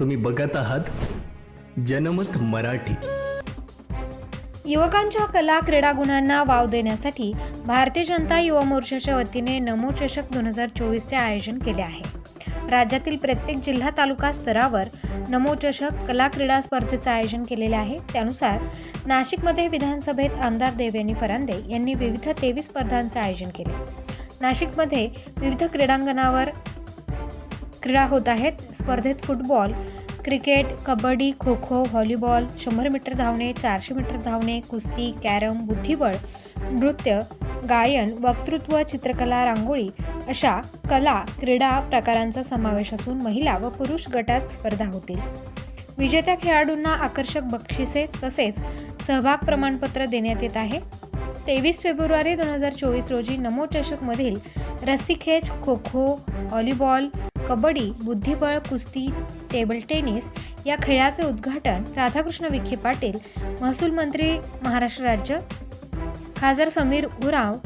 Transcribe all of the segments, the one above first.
तुम्ही बघत आहात जनमत मराठी. युवकांच्या कला क्रीडा गुणांना वाव देण्यासाठी भारतीय जनता युवा मोर्चाच्या वतीने नमो चषक दोन हजार चोवीसचे आयोजन केले आहे. राज्यातील प्रत्येक जिल्हा तालुका स्तरावर नमो चषक कला क्रीडा स्पर्धेचं आयोजन केलेले आहे. त्यानुसार नाशिकमध्ये विधानसभेत आमदार देवयानी फरांदे यांनी विविध तेवीस स्पर्धांचे आयोजन केले. नाशिकमध्ये विविध क्रीडांगणावर क्रीडा होत आहेत. स्पर्धेत football cricket kabaddi kho kho volleyball शंभर मीटर धावणे चारशे मीटर धावणे कुस्ती कॅरम बुद्धिबळ नृत्य गायन वक्तृत्व चित्रकला रांगोळी अशा कला क्रीडा प्रकारांचा समावेश असून महिला व पुरुष गटात स्पर्धा होतील. विजेत्या खेळाडूंना आकर्षक बक्षिसे तसेच सहभाग प्रमाणपत्र देण्यात येत आहे. तेवीस फेब्रुवारी दोन हजार चोवीस रोजी नमो चषकमधील रस्सीखेच खो खो व्हॉलीबॉल कबड्डी बुद्धिबळ कुस्ती टेबल टेनिस या खेळाचे उद्घाटन राधाकृष्ण विखे पाटील महसूल मंत्री महाराष्ट्र राज्य खासदार समीर उराव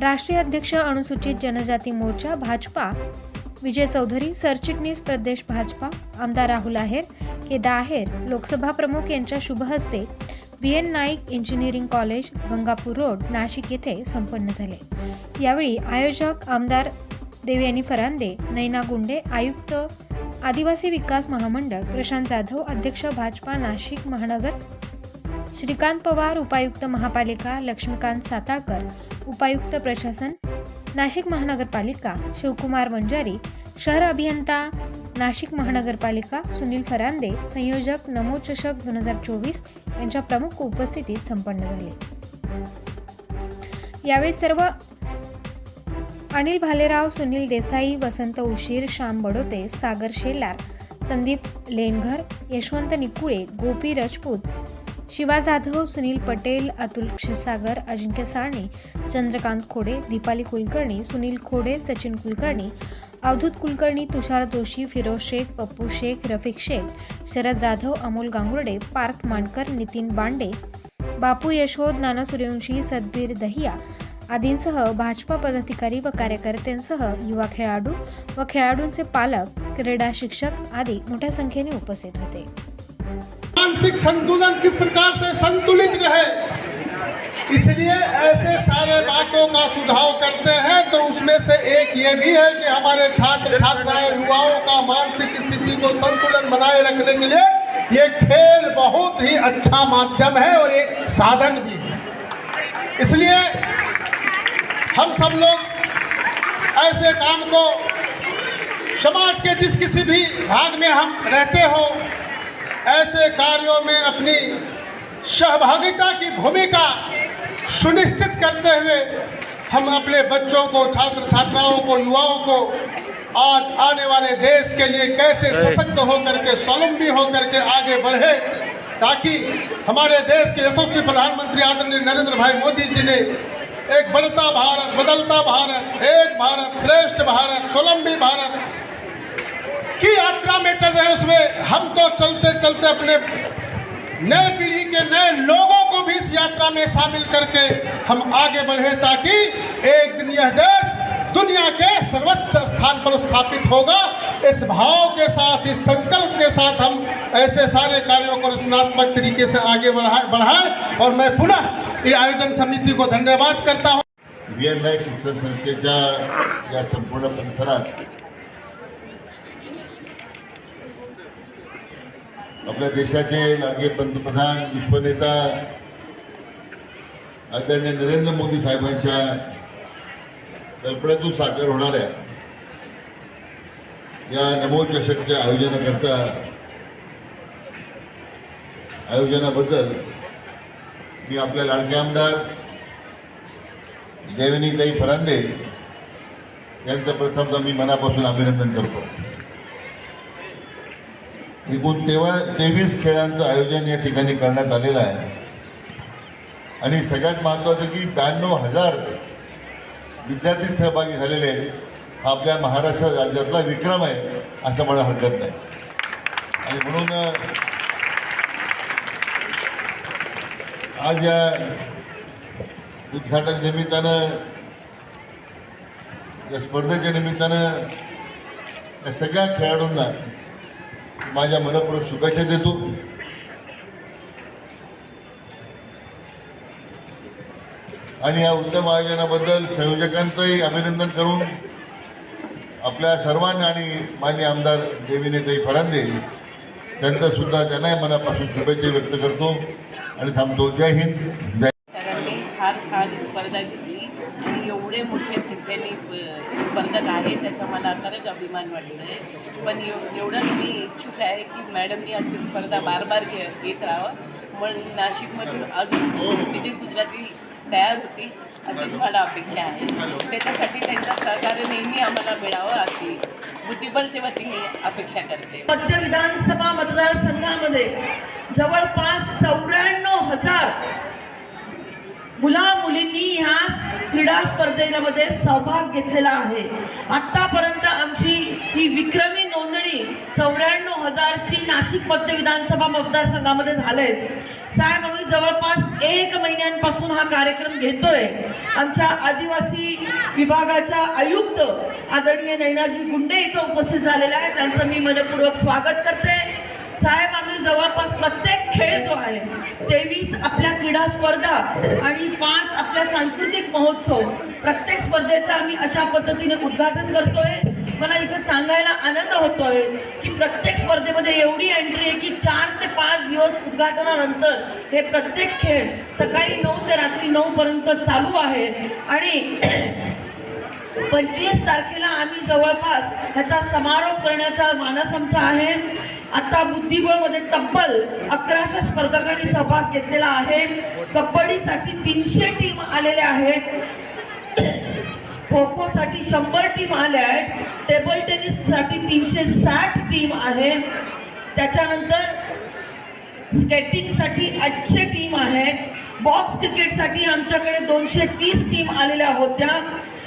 राष्ट्रीय अध्यक्ष अनुसूचित जनजाती मोर्चा भाजपा विजय चौधरी सरचिटणीस प्रदेश भाजपा आमदार राहुल आहेर केदा आहेर लोकसभा प्रमुख यांच्या शुभहस्ते B V N Naik engineering college Gangapur road Nashik येथे संपन्न झाले. यावेळी आयोजक आमदार देवयानी फरांदे नैना गुंडे आयुक्त आदिवासी विकास महामंडळ प्रशांत जाधव अध्यक्ष भाजपा नाशिक महानगर श्रीकांत पवार उपायुक्त महापालिका लक्ष्मीकांत साताळकर उपायुक्त प्रशासन नाशिक महानगरपालिका शिवकुमार वंजारी शहर अभियंता नाशिक महानगरपालिका सुनील फरांदे संयोजक नमोचषक दोन हजार चोवीस यांच्या प्रमुख उपस्थितीत संपन्न झाले. यावेळी सर्व अनिल भालेराव सुनील देसाई वसंत उशीर श्याम बडोते सागर शेलार संदीप लेनघर यशवंत निकुळे गोपी राजपूत शिवा जाधव सुनील पटेल अतुल क्षीरसागर अजिंक्य साळणे चंद्रकांत खोडे दीपाली कुलकर्णी सुनील खोडे सचिन कुलकर्णी अवधूत कुलकर्णी तुषार जोशी फिरोज शेख पप्पू शेख रफिक शेख शरद जाधव अमोल गांगुर्डे पार्थ मांडकर नितीन बांडे बापू यशोद नाना सूर्यवंशी सदबीर दहिया आदींसह भाजपा पदाधिकारी व कार्यकर्त्यांसह युवा खेळाडू व खेळाडूंचे पालक, क्रीडा शिक्षक आदी मोठ्या संख्येने उपस्थित होते. मानसिक संतुलन किस प्रकार से संतुलित रहे इसलिए ऐसे सारे बातों का सुझाव करते हैं तो उसमें से एक ये भी है कि हमारे छात्र छात्राएँ युवाओं का मानसिक स्थिति को संतुलन बनाए रखने के लिए ये खेल बहुत ही अच्छा माध्यम है और एक साधन भी है। इसलिए हम सब लोग ऐसे काम को समाज के जिस किसी भी भाग में हम रहते हो ऐसे कार्यों में अपनी सहभागिता की भूमिका सुनिश्चित करते हुए हम अपने बच्चों को छात्र छात्राओं को युवाओं को आज आने वाले देश के लिए कैसे सशक्त होकर के स्वावलंबी होकर के आगे बढ़े ताकि हमारे देश के यशस्वी प्रधानमंत्री आदरणीय नरेंद्र भाई मोदी जी ने एक बढ़ता भारत, बदलता भारत, एक भारत, श्रेष्ठ भारत स्वावलंबी भारत। की यात्रा में चल रहे हैं उसमें, हम तो चलते चलते अपने नए पीढ़ी के नए लोगों को भी इस यात्रा में शामिल करके हम आगे बढ़े ताकि एक दिन यह देश दुनिया के सर्वोच्च स्थान पर स्थापित होगा। इस भाव के साथ इस संकल्प के साथ हम ऐसे सारे कार्यों को रचनात्मक तरीके से आगे बढ़ाए बढ़ाएं। और मैं पुनः ये आयोजन समिति को धन्यवाद करता हूँ। व्ही एन शिक्षण संस्थेच्या या संपूर्ण परिसरात आपल्या देशाचे लाडके पंतप्रधान विश्वनेता आदरणीय नरेंद्र मोदी साहेबांच्या कल्पनेतून साकार होणाऱ्या या नमोचषकच्या आयोजनाकरता आयोजनाबद्दल मी आपल्या लाडके आमदार देवनीताई फरांदे यांचं प्रथमतः मी मनापासून अभिनंदन करतो. एकूण तेव्हा तेवीस खेळांचं आयोजन या ठिकाणी करण्यात आलेलं आहे. आणि सगळ्यात महत्त्वाचं की ब्याण्णव हजार विद्यार्थी सहभागी झालेले आहेत. आपल्या महाराष्ट्र राज्यातला विक्रम आहे असं म्हणा हरकत नाही. आणि म्हणून आज या उद्घाटन निमित्तानं या स्पर्धेच्या निमित्तानं या सगळ्या खेळाडूंना माझ्या मनपूर्वक शुभेच्छा देतो. आणि या उत्तम आयोजनाबद्दल संयोजकांचंही अभिनंदन करून आपल्या सर्वांना आणि मान्य आमदार देवीनेताई फरांदे त्यांचंसुद्धा त्यांनाही मनापासून शुभेच्छा व्यक्त करतो. आणि थांबतो. जय हिंद. जय सरांनी फार छान स्पर्धा घेतली. आणि एवढे मोठे संख्येने स्पर्धक आहे त्याचा मला खरंच अभिमान वाटतो आहे पण एव एवढं मी इच्छुक आहे की मॅडमनी अशी स्पर्धा बार बार घे घेत राहावं. मग नाशिकमधून अजून हो, हो. तिथे गुजराती तयार होतील अशीच मला अपेक्षा आहे. त्याच्यासाठी त्यांचं सहकार्य नेहमी आम्हाला मिळावं अशी बुद्धिबळच्या वतीने अपेक्षा करते. मध्य विधानसभा मतदारसंघामध्ये जवळपास चौऱ्याण्णव हजार मुला मुलींनी ह्या क्रीडा स्पर्धेमध्ये सहभाग घेतलेला आहे. आत्तापर्यंत आमची ही विक्रमी नोंदणी चौऱ्याण्णव हजारची नाशिक मध्य विधानसभा मतदारसंघामध्ये झाले साहेब आम्ही जवळपास एक महिन्यांपासून हा कार्यक्रम घेतोय. आमच्या आदिवासी विभागाच्या आयुक्त आदरणीय नैनाजी गुंडे इथं उपस्थित झालेल्या आहेत. त्यांचं मी मनपूर्वक स्वागत करते. साहेब आम्ही जवळपास प्रत्येक खेळ जो आहे तेवीस आपल्या क्रीडा स्पर्धा आणि पाच आपल्या सांस्कृतिक महोत्सव प्रत्येक स्पर्धेचं आम्ही अशा पद्धतीने उद्घाटन करतोय. मला इथं सांगायला आनंद होतोय की प्रत्येक स्पर्धेमध्ये एवढी एंट्री आहे की चार ते पाच दिवस उद्घाटनानंतर हे प्रत्येक खेळ सकाळी नऊ ते रात्री नऊ पर्यंत चालू आहे. आणि पंचवीस तारखेला आम्ही जवळपास ह्याचा समारोप करण्याचा मानस आमचा आहे. आता बुद्धिबळमध्ये तब्बल अकराशे स्पर्धकांनी सहभाग घेतलेला आहे. कबड्डीसाठी तीनशे टीम आलेल्या आहेत. खो खोसाठी शंभर टीम आल्या आहेत टेबल टेनिससाठी तीनशे साठ टीम आहे. त्याच्यानंतर स्केटिंगसाठी आठशे टीम आहेत. बॉक्स क्रिकेटसाठी आमच्याकडे दोनशे तीस टीम आलेल्या होत्या.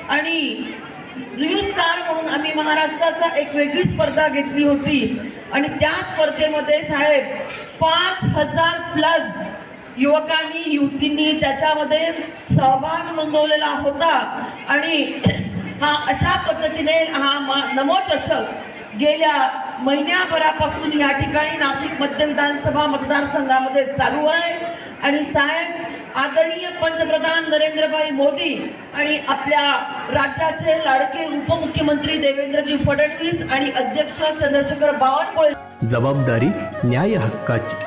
आणि न्यू स्टार म्हणून आम्ही महाराष्ट्राचा एक वेगळी स्पर्धा घेतली होती. आणि त्या स्पर्धेमध्ये साहेब पाच हजार प्लस युवकांनी युवतींनी त्याच्यामध्ये सहभाग नोंदवलेला होता. आणि हा अशा पद्धतीने हा मा नमो चषक गेल्या महिन्याभरापासून या ठिकाणी नाशिक मध्य विधानसभा मतदारसंघामध्ये चालू आहे. आणि साहेब आदरणीय पंतप्रधान नरेंद्रभाई मोदी आणि आपल्या राज्याचे लाडके उपमुख्यमंत्री देवेंद्रजी फडणवीस आणि अध्यक्ष चंद्रशेखर बावनकुळे जबाबदारी न्याय हक्काची